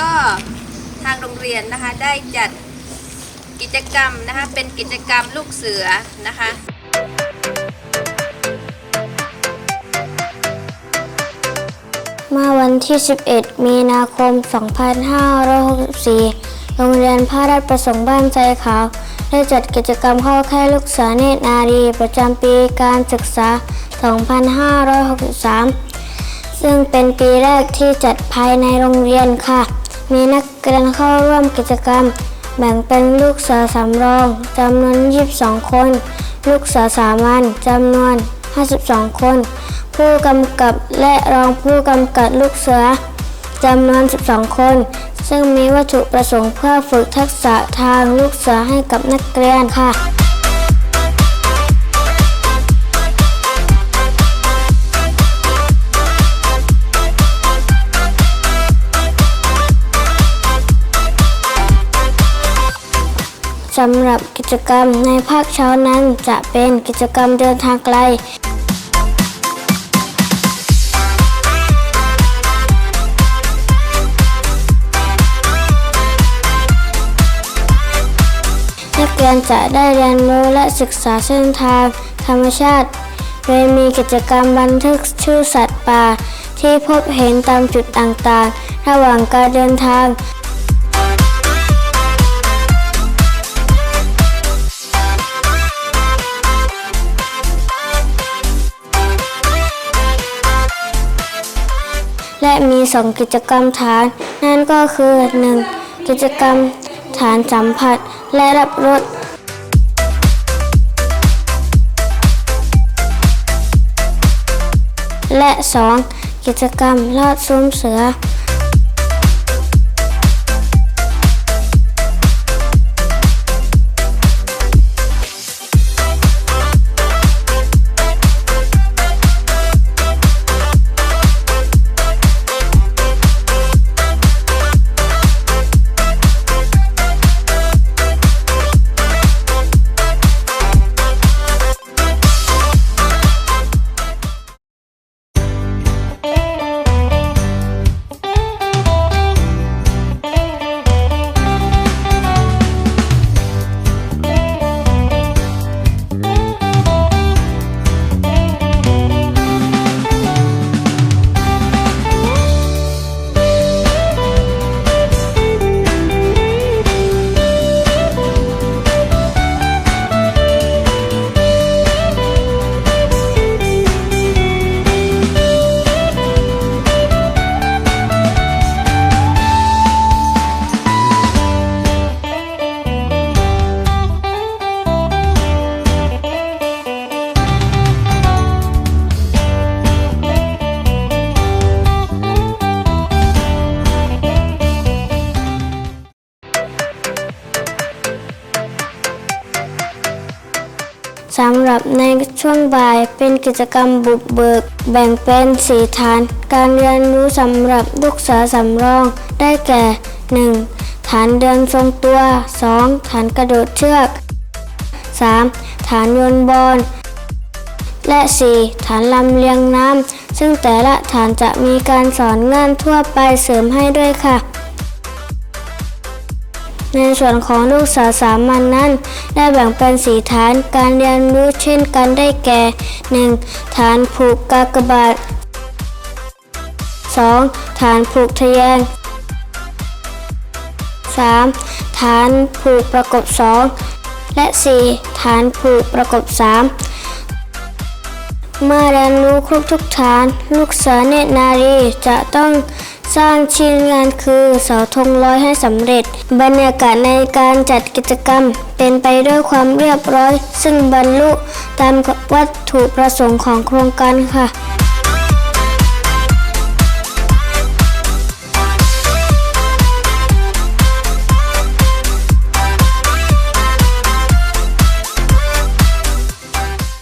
ก็ทางโรงเรียนนะคะได้จัดกิจกรรมนะคะเป็นกิจกรรมลูกเสือนะคะเมื่อวันที่ 11 มีนาคม 2564 โรงเรียนพระราชประสงค์บ้านใจขาว ได้จัดกิจกรรมเข้าค่ายลูกเสือเนตรนารีประจำปีการศึกษา 2563 ซึ่งเป็นปีแรกที่จัดภายในโรงเรียนค่ะ มีนักเรียนเข้าร่วมกิจกรรม แบ่งเป็นลูกเสือสำรองจำนวน 22 คน ลูกเสือสามัญจำนวน 52 คน ผู้กำกับและรองผู้กำกับลูกเสือจำนวน 12 คน ซึ่งมีวัตถุประสงค์เพื่อฝึกทักษะทางลูกเสือให้กับนักเรียนค่ะำหรับกิจกรรมในภาคเช้านั้นจะเป็นกิจกรรมเดินทางไกล นักเรียนจะได้เรียนรู้และศึกษาเส้นทางธรรมชาติ โดยมีกิจกรรมบันทึกชื่อสัตว์ป่า ที่พบเห็นตามจุดต่างๆ ระหว่างการเดินทาง มีสองกิจกรรมฐาน นั่นก็คือ 1. กิจกรรมฐานสัมผัสและรับรสและ 2. กิจกรรมลอดซุ้มเสือ ในช่วงบ่ายเป็นกิจกรรมบุกเบิก แบ่งเป็นสีฐาน การเรียนรู้สำหรับลูกเสือสำรอง ได้แก่ 1. ฐานเดินทรงตัว 2. ฐานกระโดดเชือก 3. ฐานโยนบอลและ 4. ฐานลำเลียงน้ำซึ่งแต่ละฐานจะมีการสอนงานทั่วไปเสริมให้ด้วยค่ะ ในส่วนของลูกสือสามัญนนั้น ได้แบ่งเป็นสีฐานการเรียนรู้เช่นกันได้แก่ 1. ฐานผูกกากบาท 2. ฐานผูกทะแยง 3. ฐานผูกประกบ 2 และ 4. ฐานผูกประกบ 3 เมื่อเรียนรู้ครบทุกฐาน ลูกเสือเนตรนารีจะต้องสร้างชิ้นงานคือเสาธงร้อยให้สำเร็จ บรรยากาศในการจัดกิจกรรม เป็นไปด้วยความเรียบร้อย ซึ่งบรรลุตามวัตถุประสงค์ของโครงการค่ะ